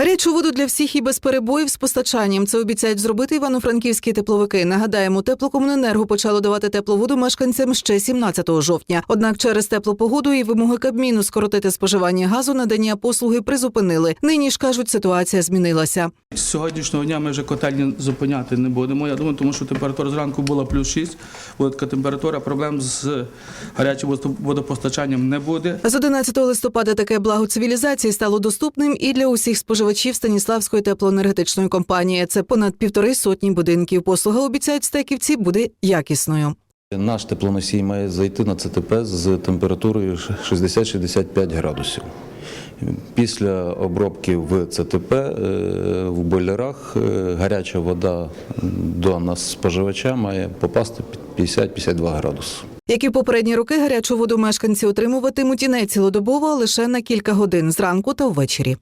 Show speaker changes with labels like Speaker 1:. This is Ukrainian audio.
Speaker 1: Гарячу воду для всіх і без перебоїв з постачанням. Це обіцяють зробити івано-франківські тепловики. Нагадаємо, теплокомуненерго почало давати теплу воду мешканцям ще 17 жовтня. Однак через теплу погоду і вимоги Кабміну скоротити споживання газу надання послуги призупинили. Нині ж кажуть, ситуація змінилася.
Speaker 2: З сьогоднішнього дня ми вже котельні зупиняти не будемо. Я думаю, тому що температура зранку була плюс 6, буде така температура, проблем з гарячим водопостачанням не буде.
Speaker 1: З 11 листопада таке благо цивілізації стало доступним і для усіх споживачів Станіславської теплоенергетичної компанії. Це понад півтори сотні будинків. Послуга обіцяють стеківці буде якісною.
Speaker 3: Наш теплоносій має зайти на ЦТП з температурою 60-65 градусів. Після обробки в ЦТП е, в бойлерах е, гаряча вода до нас споживача має попасти під 50-52 градуси.
Speaker 1: Як і в попередні роки, гарячу воду мешканці отримуватимуть і не цілодобово, а лише на кілька годин зранку та ввечері.